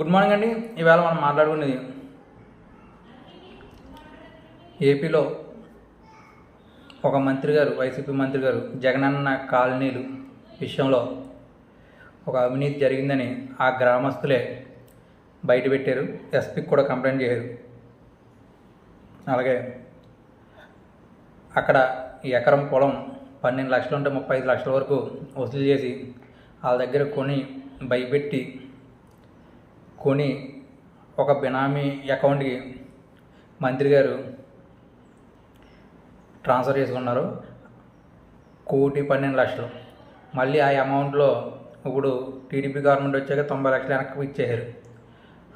Good morning అండి. ఈవేళ మనం మాట్లాడుకునేది ఏపీలో ఒక మంత్రి గారు వైసీపీ మంత్రి గారు జగనన్న కాలనీలు విషయంలో ఒక అవినీతి జరిగిందని ఆ గ్రామస్తులే బయటపెట్టారు ఎస్పీకి కూడా కంప్లైంట్ చేశారు. అలాగే అక్కడ ఎకరం పొలం పన్నెండు లక్షలు ఉంటే ముప్పై ఐదు లక్షల వరకు వసూలు చేసి వాళ్ళ దగ్గర కొని భయపెట్టి కొని ఒక బినామీ అకౌంట్కి మంత్రి గారు ట్రాన్స్ఫర్ చేసుకున్నారు. కోటి పన్నెండు లక్షలు. మళ్ళీ ఆ అమౌంట్లో ఇప్పుడు టీడీపీ గవర్నమెంట్ వచ్చాక తొంభై లక్షలు వెనక్కి ఇచ్చేశారు.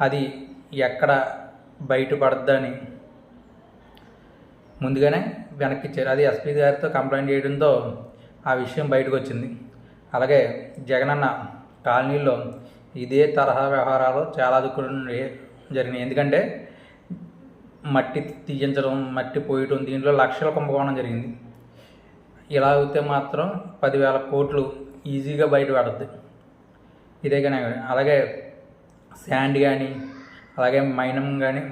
అది ఎక్కడ బయటపడద్దని ముందుగానే వెనక్కి ఇచ్చారు. అది ఎస్పీ గారితో కంప్లైంట్ చేయడంతో ఆ విషయం బయటకు వచ్చింది. అలాగే జగనన్న కాలనీలో ఇదే తరహా వ్యవహారాలు చాలా దిక్కులు జరిగినాయి. ఎందుకంటే మట్టి తీయించడం మట్టి పోయటం దీంట్లో లక్షల కుంభకోణం జరిగింది. ఇలా అయితే మాత్రం పదివేల కోట్లు ఈజీగా బయట పడుద్ది. ఇదే కానీ అలాగే శాండ్ కానీ అలాగే మైనింగ్ కానీ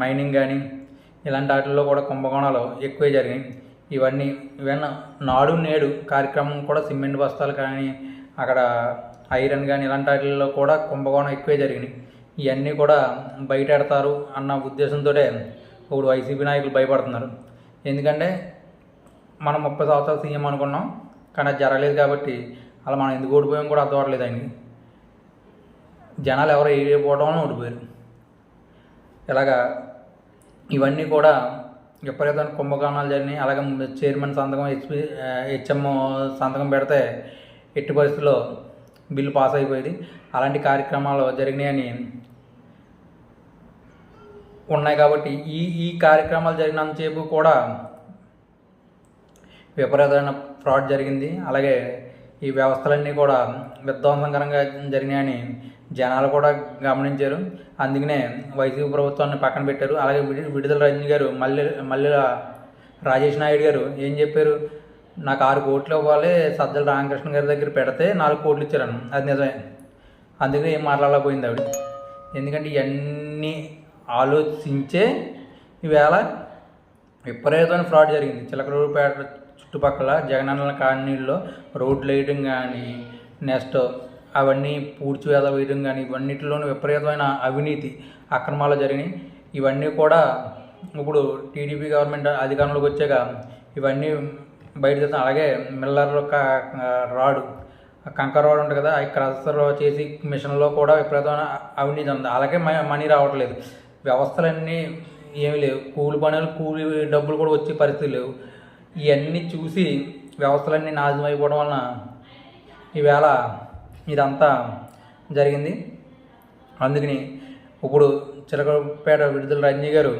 మైనింగ్ కానీ ఇలాంటి వాటిల్లో కూడా కుంభకోణాలు ఎక్కువే జరిగాయి ఇవన్నీ ఇవన్నీ నాడు నేడు కార్యక్రమం కూడా సిమెంట్ బస్తాలు కానీ అక్కడ ఐరన్ కానీ ఇలాంటి వాటిల్లో కూడా కుంభకోణం ఎక్కువే జరిగినాయి. ఇవన్నీ కూడా బయట ఎడతారు అన్న ఉద్దేశంతో ఇప్పుడు వైసీపీ నాయకులు భయపడుతున్నారు. ఎందుకంటే మనం ముప్పై సంవత్సరాలు సీఎం అనుకున్నాం కానీ అది జరగలేదు కాబట్టి అలా మనం ఎందుకు ఓడిపోయాం కూడా అర్థం అవ్వట్లేదు ఆయనకి. జనాలు ఎవరు ఏడిపోవడం ఓడిపోయారు. ఇలాగా ఇవన్నీ కూడా విపరీతమైన కుంభకోణాలు జరిగినాయి. అలాగే చైర్మన్ సంతకం హెచ్పి హెచ్ఎం సంతకం పెడితే ఎట్టి పరిస్థితుల్లో బిల్లు పాస్ అయిపోయేది. అలాంటి కార్యక్రమాలు జరిగినాయని ఉన్నాయి కాబట్టి ఈ ఈ కార్యక్రమాలు జరిగినంతసేపు కూడా విపరీతమైన ఫ్రాడ్ జరిగింది. అలాగే ఈ వ్యవస్థలన్నీ కూడా విధ్వంసకరంగా జరిగినాయని జనాలు కూడా గమనించారు. అందుకనే వైసీపీ ప్రభుత్వాన్ని పక్కన పెట్టారు. అలాగే విడుదల రజనీ గారు మల్లె మల్లెల రాజేష్ నాయుడు గారు ఏం చెప్పారు? నాకు ఆరు కోట్లు ఇవ్వాలి సజ్జల రామకృష్ణ గారి దగ్గర పెడితే నాలుగు కోట్లు ఇచ్చారన్న. అది నిజమే. అందుకని ఏం మాట్లాడలేకపోయింది ఆవిడ. ఎందుకంటే ఇవన్నీ ఆలోచించే ఈవేళ విపరీతమైన ఫ్రాడ్ జరిగింది. చిలకలూరుపేట చుట్టుపక్కల జగనన్న కాలనీల్లో రోడ్లు వేయడం కానీ నెక్స్ట్ అవన్నీ పూడ్చివేద వేయడం కానీ ఇవన్నిటిలోనూ విపరీతమైన అవినీతి అక్రమాలు జరిగినాయి. ఇవన్నీ కూడా ఇప్పుడు టీడీపీ గవర్నమెంట్ అధికారంలోకి వచ్చాక ఇవన్నీ బయట తీస్తాం అలాగే మిల్లర్ రాడు. కంకర రాడ్ ఉంటుంది కదా అవి క్రషర్ చేసి మిషన్లో కూడా విపరీతమైన అవినీతి ఉంది. అలాగే మనీ రావట్లేదు. వ్యవస్థలన్నీ ఏమీ లేవు. కూలి పనులు కూలి డబ్బులు కూడా వచ్చే పరిస్థితి లేవు. ఇవన్నీ చూసి వ్యవస్థలన్నీ నాశనం అయిపోవడం వలన ఈవేళ ఇదంతా జరిగింది. అందుకని ఇప్పుడు చిలకపేట విడుదల రజనీ గారు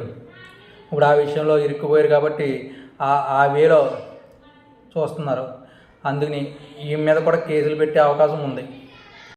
ఇప్పుడు ఆ విషయంలో ఇరుక్కుపోయారు కాబట్టి ఆ ఆ వేలో చూస్తున్నారు. అందుకని ఈ మీద కూడా కేసులు పెట్టే అవకాశం ఉంది.